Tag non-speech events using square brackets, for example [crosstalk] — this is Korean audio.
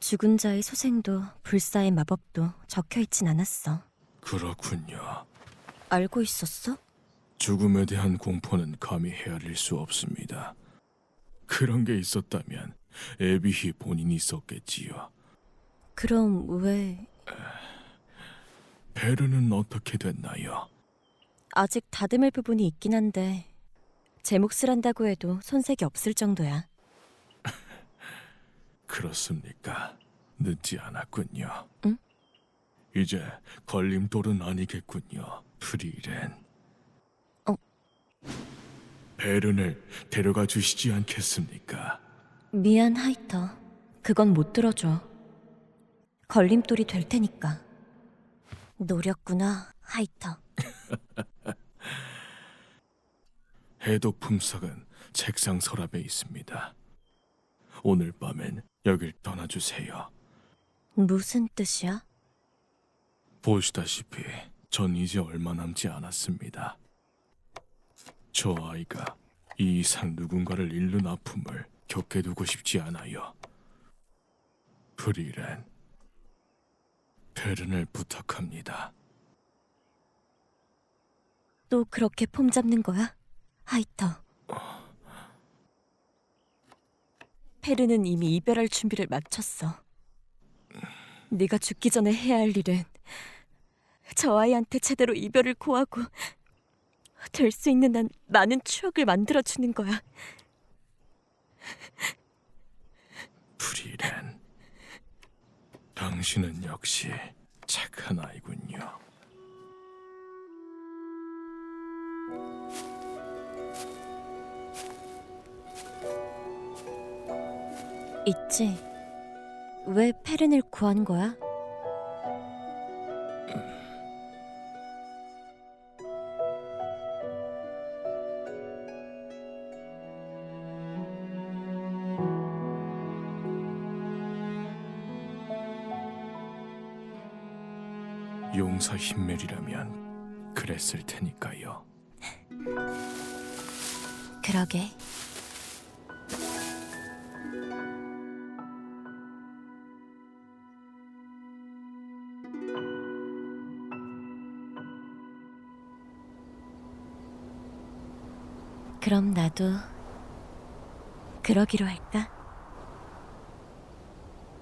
죽은 자의 소생도 불사의 마법도 적혀 있진 않았어. 그렇군요. 알고 있었어? 죽음에 대한 공포는 감히 헤아릴 수 없습니다. 그런 게 있었다면 에비히 본인이 썼겠지요. 그럼 왜 베르는 어떻게 됐나요? 아직 다듬을 부분이 있긴 한데 제 몫을 한다고 해도 손색이 없을 정도야. 그렇습니까? 늦지 않았군요. 응? 이제 걸림돌은 아니겠군요, 프리렌. 어. 베른을 데려가 주시지 않겠습니까? 미안 하이터. 그건 못 들어줘. 걸림돌이 될 테니까. 노렸구나 하이터. [laughs] 해독 품석은 책상 서랍에 있습니다. 오늘 밤엔 여길 떠나주세요. 무슨 뜻이야? 보시다시피 전 이제 얼마 남지 않았습니다. 저 아이가 이 이상 누군가를 잃는 아픔을 겪게 두고 싶지 않아요. 프리렌, 베른을 부탁합니다. 또 그렇게 폼 잡는 거야? 하이터. 페르는 이미 이별할 준비를 마쳤어. 네가 죽기 전에 해야 할 일은 저 아이한테 제대로 이별을 고하고 될 수 있는 한 많은 추억을 만들어 주는 거야. 프리렌, 당신은 역시 착한 아이군 있지. 왜 페른을 구한 거야? 용사 힘멜이라면 그랬을 테니까요. 그러게. 그럼 나도 그러기로 할까?